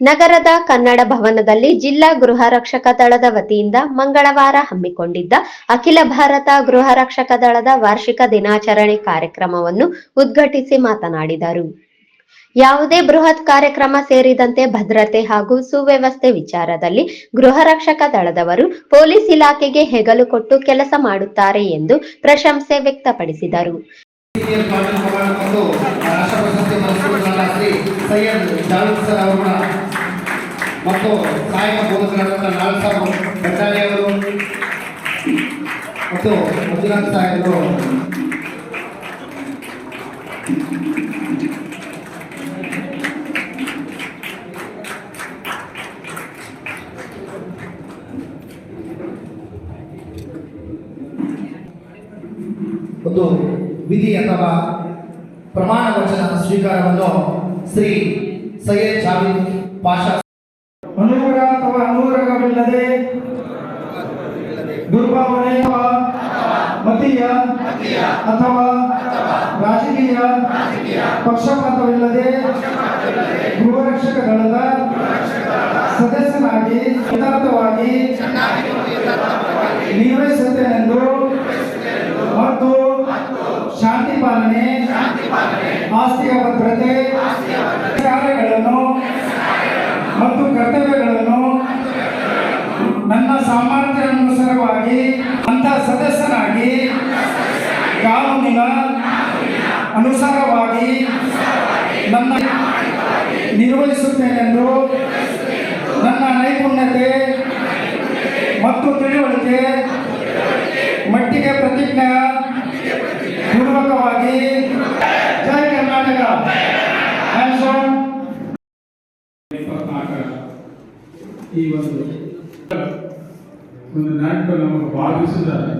ನಗರದ ಕನ್ನಡ ಭವನದಲ್ಲಿ ಜಿಲ್ಲಾ ಗೃಹ ರಕ್ಷಕ ದಳದ ವತಿಯಿಂದ ಮಂಗಳವಾರ ಹಮ್ಮಿಕೊಂಡಿದ್ದ ಅಖಿಲ ಭಾರತ ಗೃಹ ರಕ್ಷಕ ದಳದ ವಾರ್ಷಿಕ ದಿನಾಚರಣೆ ಕಾರ್ಯಕ್ರಮವನ್ನು ಉದ್ಘಾಟಿಸಿ ಮಾತನಾಡಿದರು. ಯಾವುದೇ ಬೃಹತ್ ಕಾರ್ಯಕ್ರಮ ಸೇರಿದಂತೆ ಭದ್ರತೆ ಹಾಗೂ ಸುವ್ಯವಸ್ಥೆ ವಿಚಾರದಲ್ಲಿ ಗೃಹ ರಕ್ಷಕ ದಳದವರು ಪೊಲೀಸ್ ಇಲಾಖೆಗೆ ಹೆಗಲು ಕೊಟ್ಟು ಕೆಲಸ ಮಾಡುತ್ತಾರೆ ಎಂದು ಪ್ರಶಂಸೆ ವ್ಯಕ್ತಪಡಿಸಿದರು. ಮತ್ತು ಸಹಾಯಕ ಬೋಧಕರಾದ ಲಾಲ್ ಸಾಬ್ ಭಂಡಾರಿ ಮತ್ತು ಮಂಜುನಾಥ್ ಸಾಹೇಬರು ಒಂದು ವಿಧಿ ಅಥವಾ ಪ್ರಮಾಣ ವಚನ ಸ್ವೀಕಾರವನ್ನು ಶ್ರೀ ಸೈಯದ್ ಜಾವಿದ್ ಪಾಷಾ ಅನುರಾಗ ಅಥವಾ ಅನುರಾಗವಿಲ್ಲದೆ ದುರ್ಭಾವನೆ ಮತೀಯ ಅಥವಾ ರಾಜಕೀಯ ಪಕ್ಷಪಾತವಿಲ್ಲದೆ ಗೃಹರಕ್ಷಕ ದಳದ ಸದಸ್ಯನಾಗಿ ಯಥಾರ್ಥವಾಗಿ ಆಸ್ತಿಯ ಭದ್ರತೆ, ಕಾರ್ಯಗಳನ್ನು ಮತ್ತು ಕರ್ತವ್ಯಗಳನ್ನು ನನ್ನ ಸಾಮರ್ಥ್ಯಾನುಸಾರವಾಗಿ ಅಂತ ಸದಸ್ಯನಾಗಿ ಕಾನೂನಿನ ಅನುಸಾರವಾಗಿ ನನ್ನ ನಿರ್ವಹಿಸುತ್ತೇನೆಂದು ನನ್ನ ನೈಪುಣ್ಯತೆ ಮತ್ತು ತಿಳುವಳಿಕೆ ಮಟ್ಟಿಗೆ ಪ್ರತಿಜ್ಞಾ ಪೂರ್ವಕವಾಗಿ ಕರ್ನಾಟಕ. ಈ ಒಂದು ಒಂದು ನಮಗೆ ಬಾಧಿಸಿದ್ದಾರೆ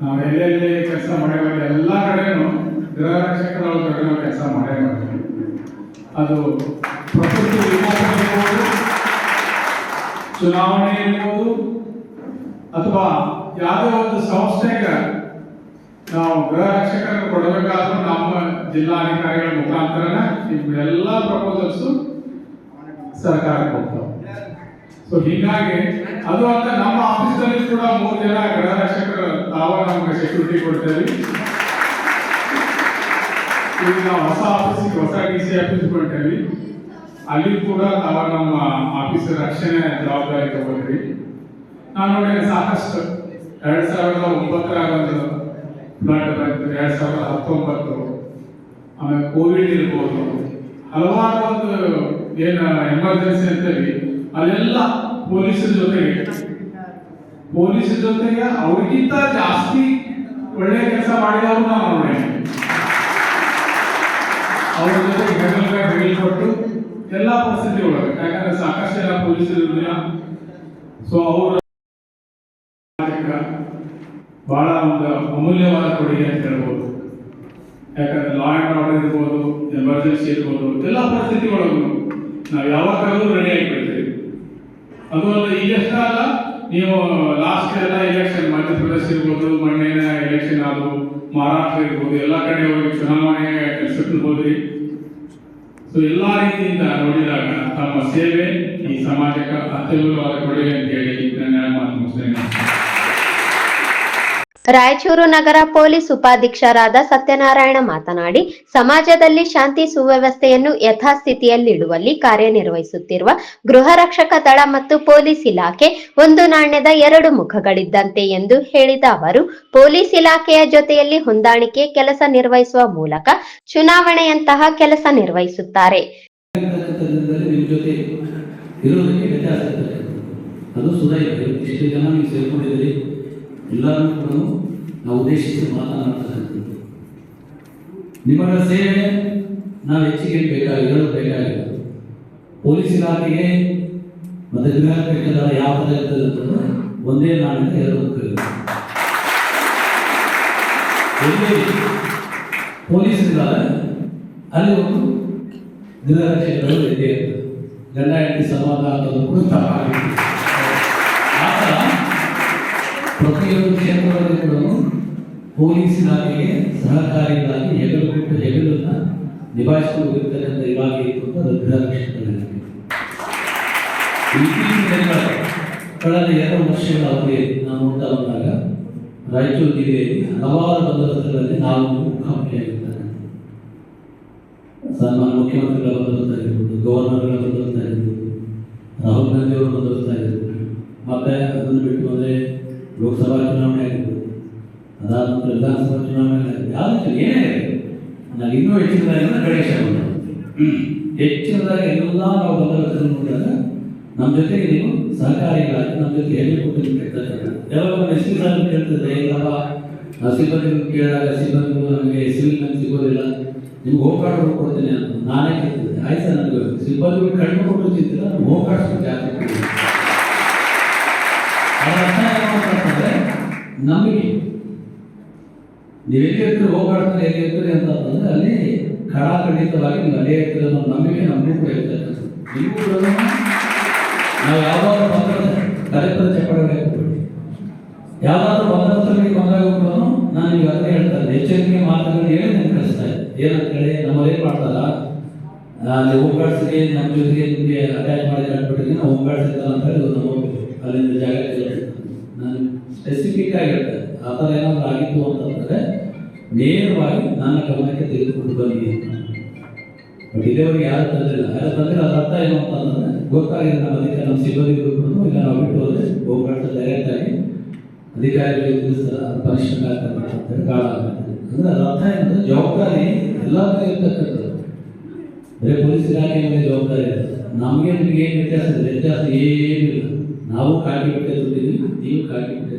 ನಾವು ಎಲ್ಲೆಲ್ಲಿ ಕೆಲಸ ಮಾಡೇವಾಗ ಎಲ್ಲ ಕಡೆನೂ ಗೃಹ ರಕ್ಷಕರ ಕಡೆ ಕೆಲಸ ಮಾಡೇ ಮಾಡ್ತೀವಿ ಅದು ಪ್ರಕೃತಿ ಚುನಾವಣೆ ಇರ್ಬೋದು, ಅಥವಾ ಯಾವುದೇ ಒಂದು ಸಂಸ್ಥೆಗೆ ನಾವು ಗೃಹ ರಕ್ಷಕರನ್ನು ಕೊಡಬೇಕಾದ್ರೂ ನಮ್ಮ ಜಿಲ್ಲಾಧಿಕಾರಿಗಳ ಮುಖಾಂತರನ ಇವೆಲ್ಲ ಪ್ರಪೋಸಲ್ಸ್ ಸರ್ಕಾರಕ್ಕೆ ಹೋಗ್ತಾವೆ. ಸೊ ಹೀಗಾಗಿ ಅದು ಅಂತ ನಮ್ಮ ಆಫೀಸ್ನಲ್ಲಿ ಕೂಡ ಮೂರು ಜನ ಗೃಹ ರಕ್ಷಕರು, ತಾವ ನಮ್ಗೆ ಸೆಕ್ಯೂರಿಟಿ ಕೊಡ್ತೇವೆ ಈಗ ನಾವು ಹೊಸ ಆಫೀಸಿಗೆ ಹೊಸ ಡಿ ಸಿ ಆಫೀಸ್ ಕೊಡ್ತೇವೆ ಅಲ್ಲಿ ಕೂಡ ತಾವ ನಮ್ಮ ಆಫೀಸ್ ರಕ್ಷಣೆ ಜವಾಬ್ದಾರಿ ತಗೊಂಡ್ರಿ ನಾನು ನೋಡಿ ಸಾಕಷ್ಟು ಎರಡ್ ಸಾವಿರದ ಒಂಬತ್ತರ ಒಂದು ಫ್ಲಡ್ ಬಂತು ಎರಡ್ ಸಾವಿರದ ಹತ್ತೊಂಬತ್ತು, ಆಮೇಲೆ ಕೋವಿಡ್ ಇರ್ಬೋದು, ಹಲವಾರು ಒಂದು ಏನು ಎಮರ್ಜೆನ್ಸಿ ಅಂತೇಳಿ, ಅಲ್ಲೆಲ್ಲ ಪೊಲೀಸರ ಜೊತೆಗೆ ಪೊಲೀಸರ ಜೊತೆಗೆ ಅವ್ರಿಗಿಂತ ಜಾಸ್ತಿ ಒಳ್ಳೆ ಕೆಲಸ ಮಾಡಿದವರು ನಾವು ನೋಡೇನೆ ಅವ್ರ ಜೊತೆ ಹೆಗಲ್ಗ ಹೆಗಲ್ ಕೊಟ್ಟು ಎಲ್ಲ ಪರಿಸ್ಥಿತಿ ಒಳಗೆ, ಯಾಕಂದ್ರೆ ಸಾಕಷ್ಟು ಎಲ್ಲ ಪೊಲೀಸರು ಇರಲಿಲ್ಲ ಸೊ ಅವರು ಬಹಳ ಒಂದು ಅಮೂಲ್ಯವಾದ ಕೊಡುಗೆ ಅಂತ ಹೇಳ್ಬೋದು. ಯಾಕಂದ್ರೆ ಲಾ ಆ್ಯಂಡ್ ಆರ್ಡರ್ ಇರ್ಬೋದು ಎಮರ್ಜೆನ್ಸಿ ಇರ್ಬೋದು, ಎಲ್ಲ ಪರಿಸ್ಥಿತಿಗಳಲ್ಲೂ ನಾವು ಯಾವಾಗಲೂ ರೆಡಿ ಆಗಿಬಿಡ್ತೀವಿ. ಅದು ಅಲ್ಲ ಈಗಷ್ಟೇ ಅಲ್ಲ ನೀವು ಲಾಸ್ಟ್ ಎಲ್ಲ ಎಲೆಕ್ಷನ್ ಮಧ್ಯಪ್ರದೇಶ ಇರ್ಬೋದು, ಮಣ್ಣಿನ ಎಲೆಕ್ಷನ್ ಆದವು ಮಹಾರಾಷ್ಟ್ರ ಇರ್ಬೋದು, ಎಲ್ಲ ಕಡೆ ಹೋಗಿ ಚುನಾವಣೆ ಹೋದ್ರಿ. ಸೊ ಎಲ್ಲ ರೀತಿಯಿಂದ ನೋಡಿದಾಗ ತಮ್ಮ ಸೇವೆ ಈ ಸಮಾಜಕ್ಕೆ ಅತ್ಯಮೂಲ್ಯವಾದ ಕೊಡುಗೆ ಅಂತ ಹೇಳಿ ನನ್ನ ಮಾತು ರಾಯಚೂರು ನಗರ ಪೊಲೀಸ್ ಉಪಾಧೀಕ್ಷರಾದ ಸತ್ಯನಾರಾಯಣ ಮಾತನಾಡಿ, ಸಮಾಜದಲ್ಲಿ ಶಾಂತಿ ಸುವ್ಯವಸ್ಥೆಯನ್ನು ಯಥಾಸ್ಥಿತಿಯಲ್ಲಿಡುವಲ್ಲಿ ಕಾರ್ಯನಿರ್ವಹಿಸುತ್ತಿರುವ ಗೃಹ ರಕ್ಷಕ ದಳ ಮತ್ತು ಪೊಲೀಸ್ ಇಲಾಖೆ ಒಂದು ನಾಣ್ಯದ ಎರಡು ಮುಖಗಳಿದ್ದಂತೆ ಎಂದು ಹೇಳಿದ ಅವರು, ಪೊಲೀಸ್ ಇಲಾಖೆಯ ಜೊತೆಯಲ್ಲಿ ಹೊಂದಾಣಿಕೆ ಕೆಲಸ ನಿರ್ವಹಿಸುವ ಮೂಲಕ ಚುನಾವಣೆಯಂತಹ ಕೆಲಸ ನಿರ್ವಹಿಸುತ್ತಾರೆ. ಅದು ಎಲ್ಲರೂ ಕೂಡ ನಾವು ಉದ್ದೇಶಿಸಿ ಮಾತನಾಡ್ತಕ್ಕಂಥದ್ದು ನಿಮ್ಮಗಳ ಸೇವೆ ನಾವು ಹೆಚ್ಚಿಗೆ ಬೇಕಾಗಿ ಹೇಳೋದು ಬೇಕಾಗಿಲ್ಲ ಪೊಲೀಸ್ ಇಲಾಖೆಗೆ ಮತ್ತು ಗೃಹ ಕಟ್ಟಡ ಯಾವ ಥರ ಇರ್ತದೆ ಅಂತಂದ್ರೆ ಒಂದೇ ನಾಣ್ಯದ ಎರಡು ಮುಖಗಳು ಎಲ್ಲಿ ಪೊಲೀಸರಿದ್ದಾರೆ ಅಲ್ಲಿ ಒಂದು ಗೃಹರಕ್ಷಕರು ಇದ್ದೇ ಇರ್ತದೆ ಗಂಡ ಹೆಂಡತಿ ಸಂವಾದ ಅನ್ನೋದು ಕೂಡ ತಪ್ಪಾಗಿರ್ತದೆ ಪ್ರತಿಯೊಂದು ಕ್ಷೇತ್ರದಲ್ಲಿ ಕೂಡ ಪೊಲೀಸ್ ಇಲಾಖೆಗೆ ಸಹಕಾರಿಗಳಾಗಿ ಹೆಗಲು ಬಿಟ್ಟು ಹೆಗಲನ್ನ ನಿಭಾಯಿಸಿಕೊಂಡು ಹೋಗಿರ್ತಕ್ಕಂಥ ಇಲಾಖೆ ಇತ್ತು ಅಂತ ಗೃಹ ದಿನಗಳಲ್ಲಿ ಕಳೆದ ಎರಡು ವರ್ಷಗಳ ನಾವು ನೋಡ್ತಾ ಬಂದಾಗ ರಾಯಚೂರು ಜಿಲ್ಲೆಯಲ್ಲಿ ಹಲವಾರು ಬಂದೋಬಸ್ತುಗಳಲ್ಲಿ ನಾವು ಮುಖಾಮುಖಿಯಾಗಿರ್ತಾರೆ ಸನ್ಮಾನ್ಯ ಮುಖ್ಯಮಂತ್ರಿಗಳ ಬಂದೋಬಸ್ತ ಆಗಿರ್ಬೋದು ಗವರ್ನರ್ಗಳ ಬಂದೋಬಸ್ತ ಆಗಿರ್ಬೋದು ರಾಹುಲ್ ಗಾಂಧಿ ಅವರ ಬಂದೋಬಸ್ತ ಮತ್ತೆ ಅದನ್ನು ಬಿಟ್ಟು ಅಂದರೆ ಲೋಕಸಭಾ ಚುನಾವಣೆ ಆಗಿರ್ಬೋದು, ಅದಾದ ನಂತರ ವಿಧಾನಸಭಾ ಚುನಾವಣೆ ಯಾವುದು ಏನೇ ನಾವು ಇನ್ನೂ ಹೆಚ್ಚಿನದಾಗಿ ಗಣೇಶ ಹೆಚ್ಚಿನದಾಗಿ ಎಲ್ಲ ನಾವು ಬಂದೋಬಸ್ತನ್ನು ನೋಡಿದಾಗ ನಮ್ಮ ಜೊತೆಗೆ ನೀವು ಸಹಕಾರಿಗಳಾಗಿ, ನಮ್ಮ ಜೊತೆ ಎಲ್ಲಿ ಕೊಟ್ಟು ಯಾವಾಗ ಎಸ್ ಪಿ ಸಾರ್ ಕೇಳ್ತಿದ್ರೆ ಇಲ್ಲಪ್ಪ ನಾವು ಸಿಬ್ಬಂದಿ ಕೇಳಿದಾಗ ಸಿಬ್ಬಂದಿ ನಮಗೆ ಸಿವಿಲ್ ನಮ್ಗೆ ಸಿಗೋದಿಲ್ಲ, ನಿಮ್ಗೆ ಹೋಮ್ ಕೊಡ್ತೀನಿ ಅಂತ ನಾನೇ ಕೇಳ್ತಿದ್ದೆ. ಆಯ್ತು ಸರ್ ನನಗೆ ಸಿಬ್ಬಂದಿ ಕಡಿಮೆ ಕೊಟ್ಟು ಚಿಂತಿಲ್ಲ ನಾನು ಹೋಮ್ ಕಾರ್ಡ್ ಜಾಸ್ತಿ ಅರ್ಥ ನಮಗೆ. ನೀವು ಎಲ್ಲಿ ಇರ್ತೀರಿ ಕಾರ್ಡ್ ಎಲ್ಲಿ ಇರ್ತೀರಿ ಅಂತಂದ್ರೆ ಅಲ್ಲಿ ಖಡಾಖಂಡಿತವಾಗಿ ನೀವು ಅಲ್ಲೇ ಇರ್ತೀರಿ ಅನ್ನೋ ನಂಬಿಕೆ ನಮಗೂ ಕೂಡ ಇರ್ತಕ್ಕಂಥದ್ದು ನೀವು ಕೂಡ ನಾವು ಯಾವ್ದಾದ್ರು ಬಂದ್ರೆ ಕರೆಕ್ಟರ್ ಚಪ್ಪಡಬೇಕು ಯಾವ್ದಾದ್ರು ಬಂದ್ರೆ ಬಂದಾಗ ಕೂಡ ನಾನು ಈಗ ಹೇಳ್ತಾ ಹೇಳ್ತಾರೆ ಎಚ್ಚರಿಕೆ ಮಾತುಗಳನ್ನ ಹೇಳಿ ನಾನು ಇದ್ದೆ ಏನಂತ ಹೇಳಿ ಮಾಡ್ತಾರ ಅಲ್ಲಿ ಹೋಗ್ಗಾಡ್ಸಿಗೆ ನಮ್ಮ ಜೊತೆಗೆ ನಿಮಗೆ ಅಟ್ಯಾಚ್ ಮಾಡಿದ್ರೆ ಕಟ್ಬಿಟ್ಟಿದ್ದೀನಿ ನಾವು ಹೋಗ್ಗಾಡ್ಸಿಲ್ಲ ಅಂತ ಹೇಳಿ ಅಲ್ಲಿಂದ ಜಾಗ ನಾನು ಸ್ಪೆಸಿಫಿಕ್ ಆಗಿರ್ತದೆ ಆ ಥರ ಏನಾದರೂ ಆಗಿತ್ತು ಅಂತಂದರೆ ನೇರವಾಗಿ ನನ್ನ ಗಮನಕ್ಕೆ ತೆಗೆದುಕೊಂಡು ಬನ್ನಿ ಅಂತ. ಬಟ್ ಇದೇವರೆಗೆ ಯಾರು ತಂದಿಲ್ಲ. ಯಾರು ತಂದಿಲ್ಲ ಅದು ಅರ್ಥ ಏನು ಅಂತಂದ್ರೆ ಗೊತ್ತಾಗಿದೆ ನಮ್ಮ ಅಧಿಕಾರಿ, ನಮ್ಮ ಸಿಬ್ಬಂದಿಗಳು ಕೂಡ ಇಲ್ಲ ನಾವು ಬಿಟ್ಟು ಹೋದ್ರೆ ಹೋಗ್ಬಿಟ್ಟು ಡೈರೆಕ್ಟ್ ಆಗಿ ಅಧಿಕಾರಿಗಳಿಗೆ ತಿಳಿಸ್ತಾರೆ ಪನಿಷ್ಮೆಂಟ್ ಆಗ್ತದೆ ಅಂತ ಹೇಳಿ ಕಾಳ ಅಂದ್ರೆ ಅದ್ರ ಅರ್ಥ ಏನಂದ್ರೆ ಜವಾಬ್ದಾರಿ ಎಲ್ಲ ಇರ್ತಕ್ಕಂಥದ್ದು. ಬರೀ ಪೊಲೀಸ್ ಇಲಾಖೆ ಜವಾಬ್ದಾರಿ ಇರ್ತದೆ ನಮಗೆ ನಿಮಗೆ ಏನು ವ್ಯತ್ಯಾಸ ಇದೆ? ವ್ಯತ್ಯಾಸ ಏನಿಲ್ಲ. ನಾವು ಕಾಕಿ ಬಟ್ಟೆ ನೀವು ಕಾಕಿ ಬಟ್ಟೆ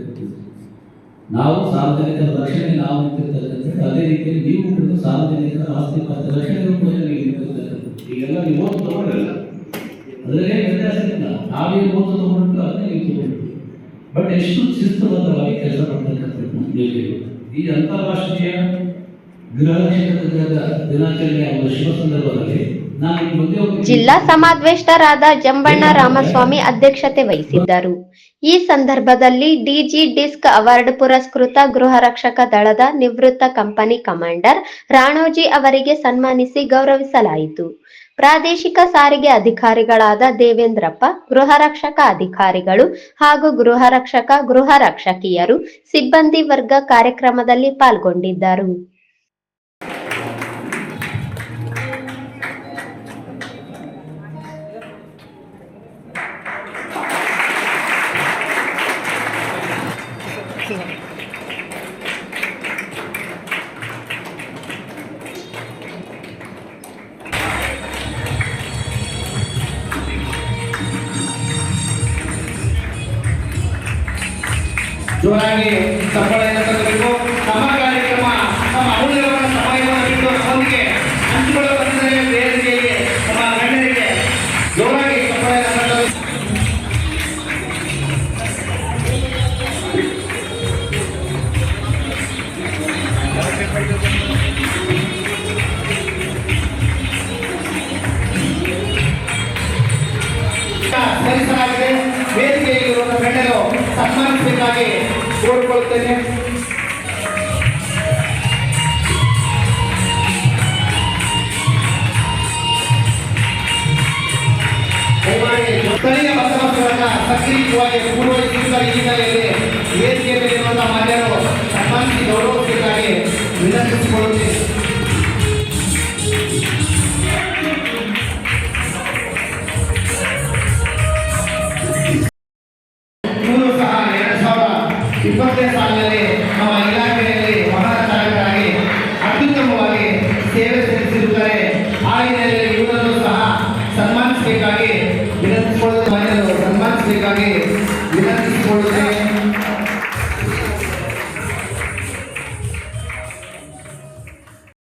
ನಾವು ಸಾರ್ವಜನಿಕರ ರಕ್ಷಣೆ ನಾವು ನಿಂತಿರ್ತಕ್ಕಂಥದ್ದು ಅದೇ ರೀತಿಯಲ್ಲಿ ನೀವು ಕೂಡ ಸಾರ್ವಜನಿಕರ ಆಸ್ತಿ ಪಾತ್ರ ರಕ್ಷಣೆ ನಿಂತಿರ್ತಕ್ಕಂಥದ್ದು ಈಗೆಲ್ಲ ನೀವು ಓದು ತಗೊಂಡಿಲ್ಲ ಅದರಲ್ಲೇ ವ್ಯತ್ಯಾಸ ಇಲ್ಲ. ನಾವೇ ಓದು ತಗೊಂಡು ಅದನ್ನೇ ನೀವು ಬಟ್ ಎಷ್ಟು ಶಿಸ್ತುಬದ್ಧವಾಗಿ ಕೆಲಸ ಮಾಡ್ತಕ್ಕಂಥದ್ದು ಈ ಅಂತಾರಾಷ್ಟ್ರೀಯ ಗೃಹ ರಕ್ಷಕ ದಿನಾಚರಣೆಯ ಒಂದು ಶುಭ ಸಂದರ್ಭದಲ್ಲಿ ಜಿಲ್ಲಾ ಸಮಾದ್ವೇಷ್ಟರಾದ ಜಂಬಣ್ಣ ರಾಮಸ್ವಾಮಿ ಅಧ್ಯಕ್ಷತೆ ವಹಿಸಿದ್ದರು. ಈ ಸಂದರ್ಭದಲ್ಲಿ ಡಿಜಿ ಡಿಸ್ಕ್ ಅವಾರ್ಡ್ ಪುರಸ್ಕೃತ ಗೃಹ ರಕ್ಷಕ ದಳದ ನಿವೃತ್ತ ಕಂಪನಿ ಕಮಾಂಡರ್ ರಾಣೋಜಿ ಅವರಿಗೆ ಸನ್ಮಾನಿಸಿ ಗೌರವಿಸಲಾಯಿತು. ಪ್ರಾದೇಶಿಕ ಸಾರಿಗೆ ಅಧಿಕಾರಿಗಳಾದ ದೇವೇಂದ್ರಪ್ಪ ಗೃಹ ರಕ್ಷಕ ಅಧಿಕಾರಿಗಳು ಹಾಗೂ ಗೃಹ ರಕ್ಷಕ ಗೃಹ ರಕ್ಷಕಿಯರು ಸಿಬ್ಬಂದಿ ವರ್ಗ ಕಾರ್ಯಕ್ರಮದಲ್ಲಿ ಪಾಲ್ಗೊಂಡಿದ್ದರು. ಜೋರಾಗಿ ಚಪ್ಪಾಳೆಯನ್ನು ತರಬೇಕು ನಮ್ಮ ಸಕ್ರಿಯವಾಗಿ ಪೂರ್ವಹಿತರಿದ್ದಾರೆ ವೇದಿಕೆ ಮೇಲಿರುವಂತಹ ಮಾನ್ಯರು ಸನ್ಮಾನಿಸಿ ಗೌರವಿಸುವುದಾಗಿ ವಿನಂತಿಸಿಕೊಳ್ಳುತ್ತೇನೆ ಇಪ್ಪತ್ತನೇ ಸಾಲಿನಲ್ಲಿ ನಮ್ಮ ಇಲಾಖೆಯಲ್ಲಿ ಮಹಾ